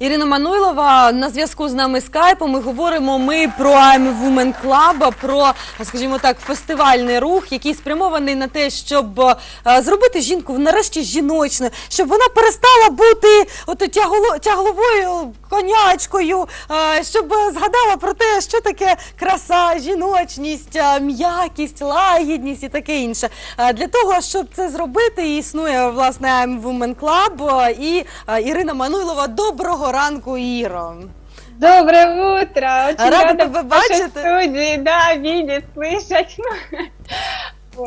Ірина Мануйлова на зв'язку з нами скайпом. Ми говоримо ми про I'm Women Club, про, скажімо так, фестивальний рух, який спрямований на те, щоб е, зробити жінку нарешті жіночною, щоб вона перестала бути ото тягло- тягловою конячкою, е, щоб згадала про те, що таке краса, жіночність, е, м'якість, лагідність і таке інше. Е, Для того, щоб це зробити, існує власне I'm Women Club і Ірина Мануйлова. Доброго ранку, Іро. Доброе утро! Очень Рада рада, тебя бачити. студии, да, видеть, слышать.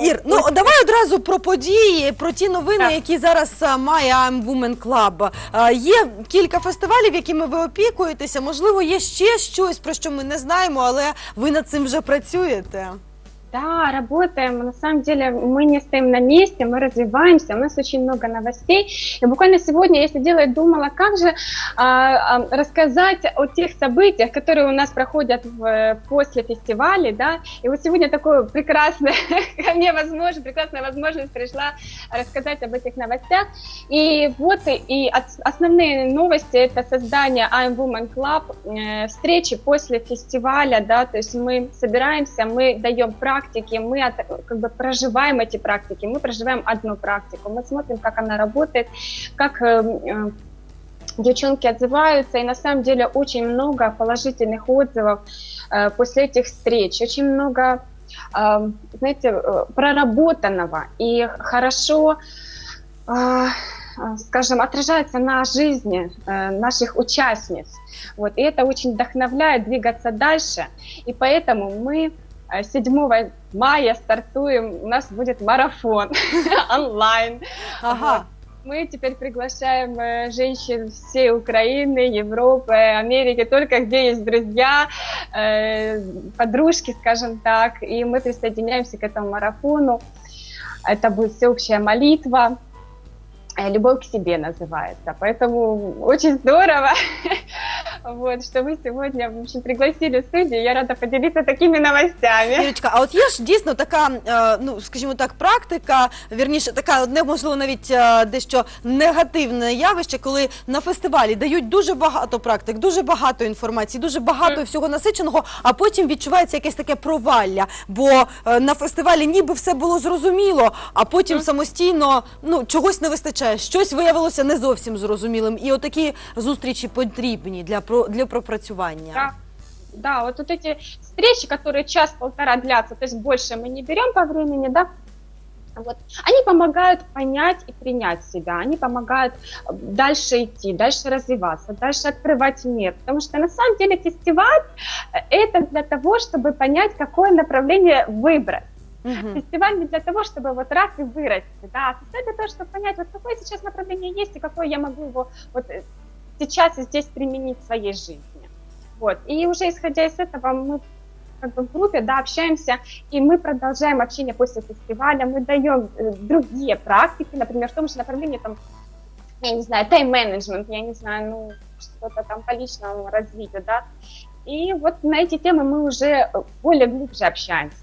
Ір, ну давай одразу про події, про ті новини, Так. які зараз е, має I'm Women Club. Е, Є кілька фестивалів, якими ви опікуєтеся. Можливо, є ще щось, про що ми не знаємо, але ви над цим вже працюєте. Да, работаем. На самом деле мы не стоим на месте, мы развиваемся. У нас очень много новостей. И буквально сегодня я сидела и думала, как же а, а, рассказать о тех событиях, которые у нас проходят в, после фестиваля, да. И вот сегодня такое прекрасное, ко мне возможность, прекрасная возможность пришла рассказать об этих новостях. И вот и, основные новости это создание I'm Woman Club, э, встречи после фестиваля, да, то есть мы собираемся, мы даем практики, мы от- как бы проживаем эти практики, мы проживаем одну практику, мы смотрим, как она работает, как э, э, девчонки отзываются, и на самом деле очень много положительных отзывов э, после этих встреч, очень много, э, знаете, э, проработанного и хорошо, э, скажем, отражается на жизни наших участниц. Вот, и это очень вдохновляет двигаться дальше, и поэтому мы 7 мая стартуем, у нас будет марафон онлайн. Ага. Мы теперь приглашаем э, женщин всей Украины, Европы, Америки, только где есть друзья, э, подружки, скажем так, и мы присоединяемся к этому марафону. Это будет всеобщая молитва. э, Любовь к себе называется. Поэтому очень здорово, вот, что вы сегодня в общем, пригласили в студию. Я рада поделиться такими новостями. Ірочка, а от є ж дійсно така, е, ну скажімо так, практика, вірніше, така можливо, навіть е, дещо негативне явище, коли на фестивалі дають дуже багато практик, дуже багато інформації, дуже багато всього насиченого, а потім відчувається якесь таке провалля. Бо е, на фестивалі ніби все було зрозуміло, а потім самостійно ну чогось не вистачає, щось виявилося не зовсім зрозумілим. І отакі зустрічі потрібні для про для пропрацювання. Да. Да, вот, вот эти встречи, которые час-полтора длятся, то есть больше мы не берем по времени, да, вот, они помогают понять и принять себя, они помогают э, дальше идти, дальше развиваться, дальше открывать мир, потому что на самом деле фестиваль э, это для того, чтобы понять, какое направление выбрать. Мгм. Фестиваль не для того, чтобы вот раз и вырасти, да, а для того, чтобы понять, вот какое сейчас направление есть и какое я могу его вот э, сейчас и здесь применить в своей жизни. Вот. И уже исходя из этого мы как бы в группе, да, общаемся, и мы продолжаем общение после фестиваля, мы даем э, другие практики, например, в том же направлении, там, я не знаю, тайм-менеджмент, я не знаю, ну, что-то там по личному развитию, да, и вот на эти темы мы уже более глубже общаемся.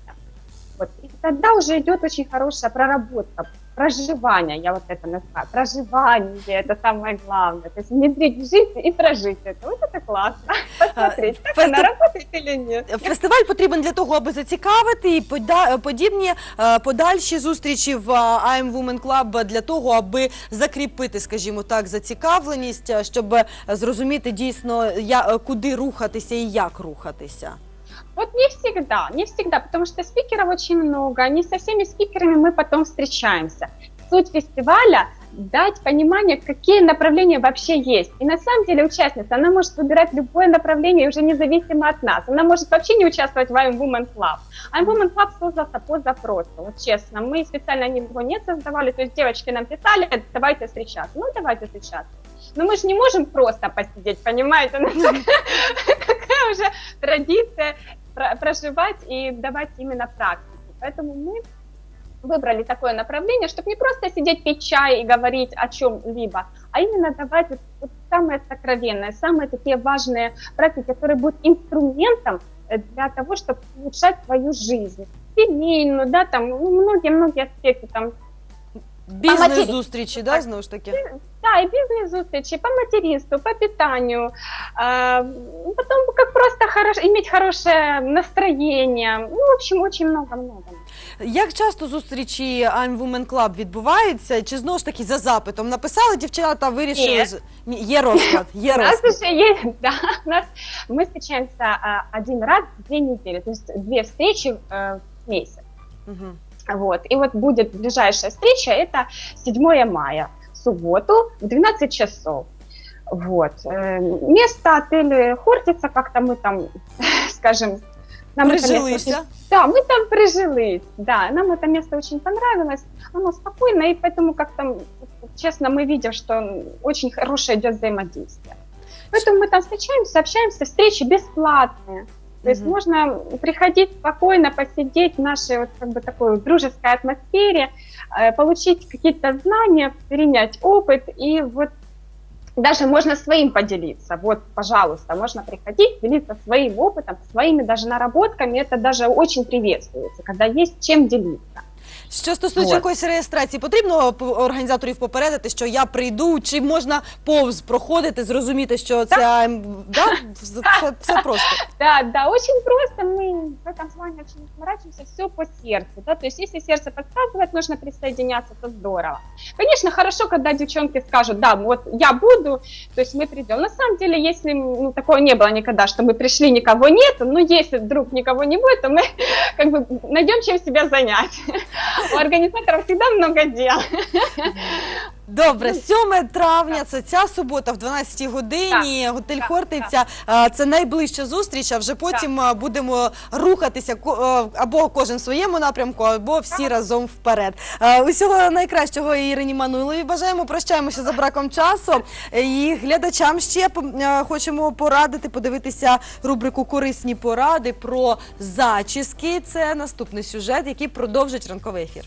Вот. И тогда уже идет очень хорошая проработка, проживание, я вот это называю, проживание, это самое главное, то есть внедрить в жизнь и прожить это, вот это классно, посмотреть, как фестив- она работает или нет. Фестиваль потрібен для того, аби зацікавити і пода- подібні е, подальші зустрічі в е, I'm Women Club для того, аби закріпити, скажімо так, зацікавленість, е, щоб зрозуміти дійсно я е, куди рухатися і як рухатися. Вот не всегда, не всегда, потому что спикеров очень много, не со всеми спикерами мы потом встречаемся. Суть фестиваля – дать понимание, какие направления вообще есть. И на самом деле участница, она может выбирать любое направление, уже независимо от нас. Она может вообще не участвовать в I'm Woman Club. I'm Woman Club создался по запросу, вот честно. Мы специально его не создавали, то есть девочки нам писали, давайте встречаться. Ну, давайте встречаться. Но мы же не можем просто посидеть, понимаете? У нас Какая уже традиция про- проживать и давать именно практику. Поэтому мы выбрали такое направление, чтобы не просто сидеть пить чай и говорить о чем-либо, а именно давать вот, вот самое сокровенное, самые такие важные практики, которые будут инструментом э, для того, чтобы улучшать свою жизнь. Семейную, да, там, ну, многие-многие аспекты, там, Бізнес матері- зустрічі, да, знову ж таки. Да, и бизнес-зустрічи по материнству, по питанию, а, потом как просто хорош, иметь хорошее настроение. Ну, в общем, очень много-много. Як часто зустрічі I'm Women Club відбуваються? Чи знову ж таки за запитом написали дівчата, вирішили Ні. з- Ні, є розклад, є У нас розклад. уже есть, да, у нас мы встречаемся а, один раз в две недели, то есть две встречи э, в месяц. Мгм. Вот. И вот будет ближайшая встреча, это 7 мая, в субботу в 12 часов. Вот. Э, Место отель Хортица, как-то мы там, скажем, нам это место Да, мы там прижились, да, нам это место очень понравилось, оно спокойно, и поэтому как-то, честно, мы видим, что очень хорошее идет взаимодействие. Поэтому мы там встречаемся, общаемся, встречи бесплатные. То есть Мгм. можно приходить спокойно, посидеть в нашей вот как бы такой вот дружеской атмосфере, э, получить какие-то знания, перенять опыт и вот даже можно своим поделиться. Вот, пожалуйста, можно приходить, делиться своим опытом, своими даже наработками. Это даже очень приветствуется, когда есть чем делиться. Що стосується Вот. якоїсь реєстрації, потрібно п- організаторів попередити, що я прийду, чи можна повз проходити, зрозуміти, що це I'm... да? Все, все просто. Да, да, очень просто. Мы в этом плане очень не заморачиваемся, все по сердцу. Да? То есть, если сердце подсказывает, нужно присоединяться, то здорово. Конечно, хорошо, когда девчонки скажут, да, вот я буду, то есть мы придем. На самом деле, если ну, такого не было никогда, что мы пришли, никого нету, но если вдруг никого не будет, то мы как бы найдем чем себя занять. У организаторов всегда много дел. Добре, 7 травня, це ця субота в 12 годині. Готель так, Хортиця. Це найближча зустріч. А вже потім будемо рухатися ко- е, або кожен в своєму напрямку, або всі разом вперед. Е, Усього найкращого Ірині Мануйлові. Бажаємо, прощаємося за браком часу. Е, І глядачам ще пом- е, хочемо порадити подивитися рубрику Корисні поради про зачіски. Це наступний сюжет, який продовжить ранковий ефір.